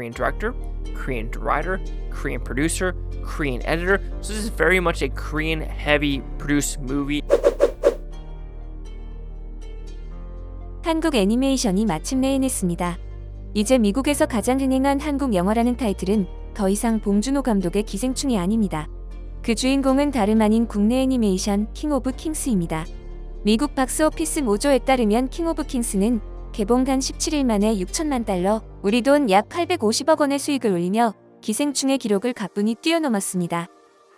Korean director, Korean writer, Korean producer, Korean editor. So this is very much a Korean heavy produced movie. 한국 애니메이션이 마침내 해냈습니다. 이제 미국에서 가장 흥행한 한국 영화라는 타이틀은 더 이상 봉준호 감독의 기생충이 아닙니다. 그 주인공은 다름 아닌 국내 애니메이션 킹 오브 킹스입니다. 미국 박스오피스 모조에 따르면 킹 오브 킹스는 개봉한 17일 만에 6천만 달러, 우리 돈 약 850억 원의 수익을 올리며 기생충의 기록을 가뿐히 뛰어넘었습니다.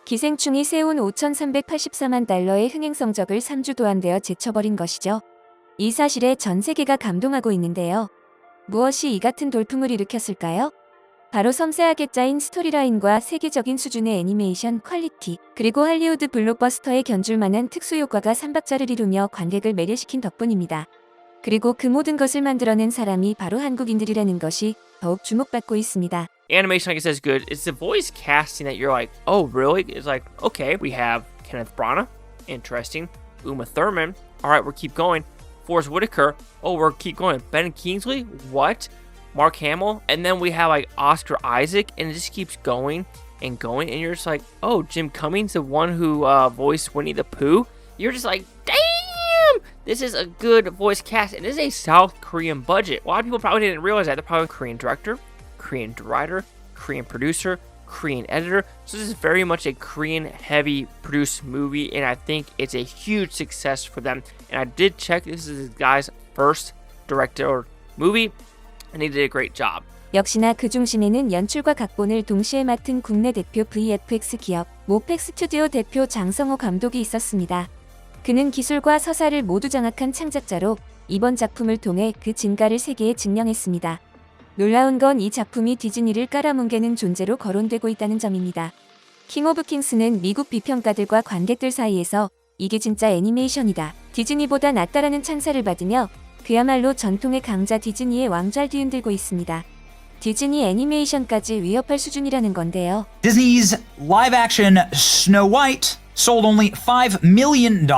기생충이 세운 5,384만 달러의 흥행 성적을 3주 도안되어 제쳐버린 것이죠. 이 사실에 전 세계가 감동하고 있는데요. 무엇이 이 같은 돌풍을 일으켰을까요? 바로 섬세하게 짜인 스토리라인과 세계적인 수준의 애니메이션 퀄리티, 그리고 할리우드 블록버스터에 견줄 만한 특수 효과가 삼박자를 이루며 관객을 매료시킨 덕분입니다. 그리고 그 모든 것을 만들어낸 사람이 바로 한국인들이라는 것이 더욱 주목받고 있습니다. Animation, like I said, is good. It's the voice casting that you're like, oh, really? It's like, okay, we have Kenneth Branagh, interesting. Uma Thurman, all right, we'll keep going. Forrest Whitaker, oh, we'll keep going. Ben Kingsley, what? Mark Hamill, and then we have like Oscar Isaac, and it just keeps going and going, and you're just like, oh, Jim Cummings, the one who uh, voiced Winnie the Pooh. You're just like, damn, this is a good voice cast, and this is a South Korean budget. A lot of people probably didn't realize that. They're probably Korean director, Korean writer, Korean producer, Korean editor. So this is very much a Korean heavy produced movie, and I think it's a huge success for them. And I did check this is this guy's first director movie, and he did a great job. 역시나 그 중심에는 연출과 각본을 동시에 맡은 국내 대표 VFX 기업 모펙 스튜디오 대표 장성호 감독이 있었습니다. 그는 기술과 서사를 모두 장악한 창작자로 이번 작품을 통해 그 진가를 세계에 증명했습니다. 놀라운 건 이 작품이 디즈니를 깔아뭉개는 존재로 거론되고 있다는 점입니다. 킹 오브 킹스는 미국 비평가들과 관객들 사이에서 이게 진짜 애니메이션이다. 디즈니보다 낫다라는 찬사를 받으며 그야말로 전통의 강자 디즈니의 왕좌를 뒤흔들고 있습니다. 디즈니 애니메이션까지 위협할 수준이라는 건데요. Disney's live action Snow White sold only $5 million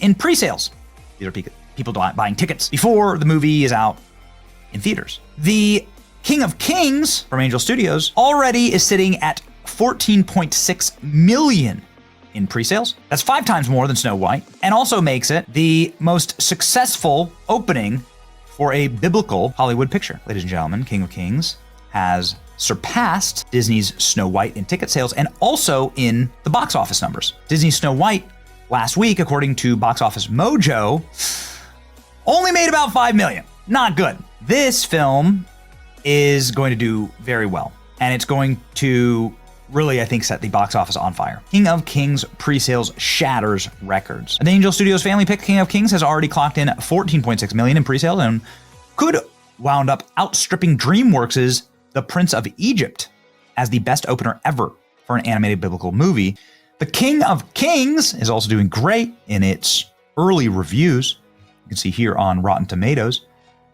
in pre sales. These are people buying tickets before the movie is out in theaters. The King of Kings from Angel Studios already is sitting at 14.6 million in pre-sales. That's 5 times more than Snow White and also makes it the most successful opening for a biblical Hollywood picture. Ladies and gentlemen, King of Kings has surpassed Disney's Snow White in ticket sales and also in the box office numbers. Disney's Snow White last week according to Box Office Mojo only made about 5 million. Not good. This film is going to do very well. And it's going to really, I think, set the box office on fire. King of Kings pre sales shatters records. The Angel Studios family pick King of Kings has already clocked in 14.6 million in pre sales and could wound up outstripping DreamWorks' The Prince of Egypt as the best opener ever for an animated biblical movie. The King of Kings is also doing great in its early reviews. You can see here on Rotten Tomatoes,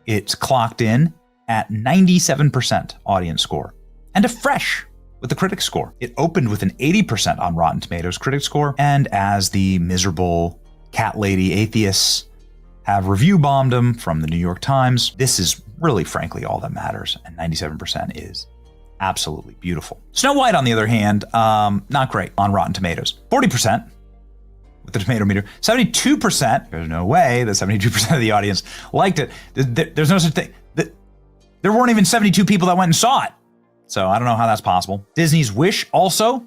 it's clocked in at 97% audience score and a fresh with the critic score. It opened with an 80% on Rotten Tomatoes critic score, and as the miserable cat lady atheists have review bombed them from the New York Times, this is really, frankly, all that matters, and 97% is absolutely beautiful. Snow White, on the other hand, um, not great on Rotten Tomatoes. 40% with the tomato meter. 72%, there's no way that 72% of the audience liked it. There- there- There's no such thing. There weren't even 72 people that went and saw it. So I don't know how that's possible. Disney's Wish also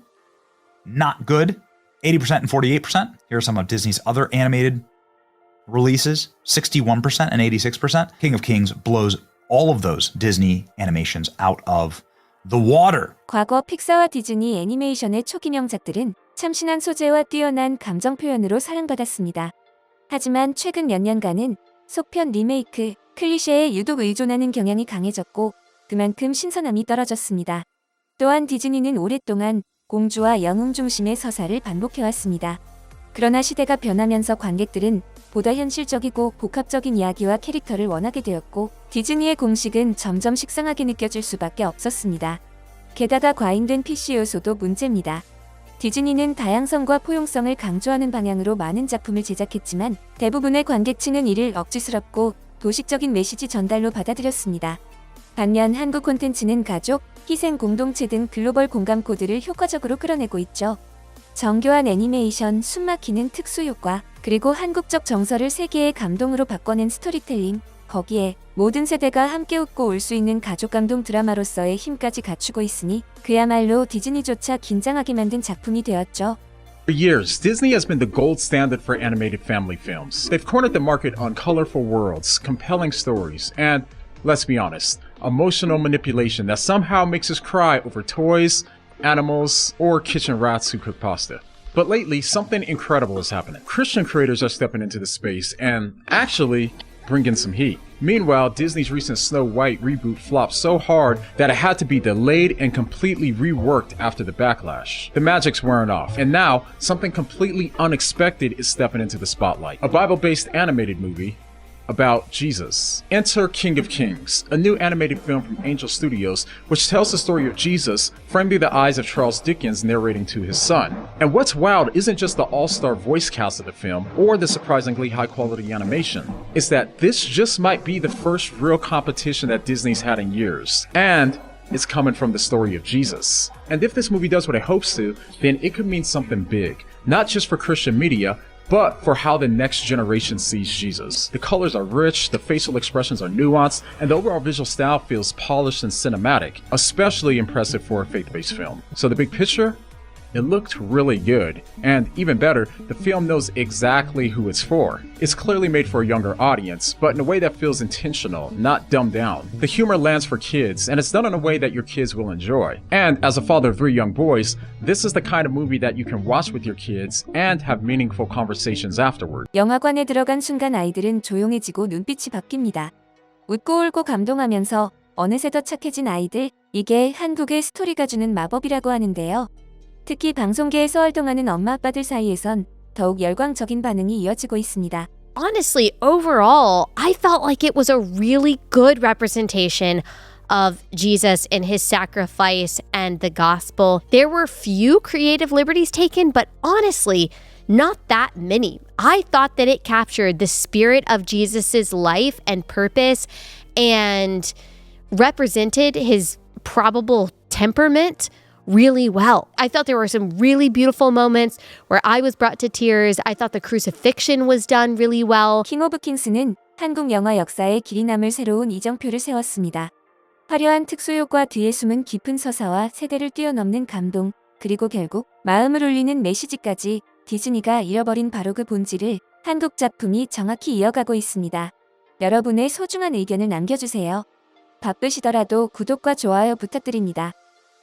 not good. 80% and 48%. Here are some of Disney's other animated releases 61% and 86%. King of Kings blows all of those Disney animations out of the water. 과거 픽사와 디즈니 애니메이션의 초기 명작들은 참신한 소재와 뛰어난 감정 표현으로 사랑받았습니다. 하지만 최근 몇 년간은 속편 리메이크, 클리셰에 유독 의존하는 경향이 강해졌고 그만큼 신선함이 떨어졌습니다. 또한 디즈니는 오랫동안 공주와 영웅 중심의 서사를 반복해왔습니다. 그러나 시대가 변하면서 관객들은 보다 현실적이고 복합적인 이야기와 캐릭터를 원하게 되었고 디즈니의 공식은 점점 식상하게 느껴질 수밖에 없었습니다. 게다가 과잉된 PC 요소도 문제입니다. 디즈니는 다양성과 포용성을 강조하는 방향으로 많은 작품을 제작했지만 대부분의 관객층은 이를 억지스럽고 도식적인 메시지 전달로 받아들였습니다. 반면 한국 콘텐츠는 가족, 희생 공동체 등 글로벌 공감 코드를 효과적으로 끌어내고 있죠. 정교한 애니메이션, 숨막히는 특수 효과, 그리고 한국적 정서를 세계의 감동으로 바꿔낸 스토리텔링, 거기에 모든 세대가 함께 웃고 울수 있는 가족 감동 드라마로서의 힘까지 갖추고 있으니 그야말로 디즈니조차 긴장하게 만든 작품이 되었죠. For years, Disney has been the gold standard for animated family films. They've cornered the market on colorful worlds, compelling stories, and, let's be honest, emotional manipulation that somehow makes us cry over toys, animals, or kitchen rats who cook pasta. But lately, something incredible is happening. Christian creators are stepping into the space and actually bringing some heat. Meanwhile, Disney's recent Snow White reboot flopped so hard that it had to be delayed and completely reworked after the backlash. The magic's wearing off, and now something completely unexpected is stepping into the spotlight. A Bible based animated movie about Jesus. Enter King of Kings, a new animated film from Angel Studios, which tells the story of Jesus framed through the eyes of Charles Dickens narrating to his son. And what's wild isn't just the all star voice cast of the film or the surprisingly high quality animation, it's that this just might be the first real competition that Disney's had in years. And it's coming from the story of Jesus. And if this movie does what it hopes to, then it could mean something big, not just for Christian media, but for how the next generation sees Jesus. The colors are rich, the facial expressions are nuanced, and the overall visual style feels polished and cinematic, especially impressive for a faith based film. So, the big picture? It looked really good. And even better, the film knows exactly who it's for. It's clearly made for a younger audience, but in a way that feels intentional, not dumbed down. The humor lands for kids, and it's done in a way that your kids will enjoy. And as a father of three young boys, this is the kind of movie that you can watch with your kids and have meaningful conversations afterward. 영화관에 들어간 순간 아이들은 조용해지고 눈빛이 바뀝니다. 웃고 울고 감동하면서 어느새 더 착해진 아이들, 이게 한국의 스토리가 주는 마법이라고 하는데요. 특히 방송계에서 활동하는 엄마 아빠들 사이에선 더욱 열광적인 반응이 이어지고 있습니다. honestly, overall, I felt like it was a really good representation of Jesus and his sacrifice and the gospel. There were few creative liberties taken, but honestly, not that many. I thought that it captured the spirit of Jesus's life and purpose and represented his probable temperament really well. I thought there were some really beautiful moments where I was brought to tears. I thought the crucifixion was done really well. 킹 오브 킹스는 한국 영화 역사에 길이 남을 새로운 이정표를 세웠습니다. 화려한 특수효과 뒤에 숨은 깊은 서사와 세대를 뛰어넘는 감동, 그리고 결국 마음을 울리는 메시지까지 디즈니가 잃어버린 바로 그 본질을 한국 작품이 정확히 이어가고 있습니다. 여러분의 소중한 의견을 남겨주세요. 바쁘시더라도 구독과 좋아요 부탁드립니다.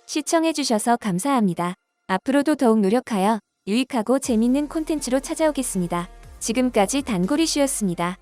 시청해주셔서 감사합니다. 앞으로도 더욱 노력하여 유익하고 재밌는 콘텐츠로 찾아오겠습니다. 지금까지 단골이슈였습니다.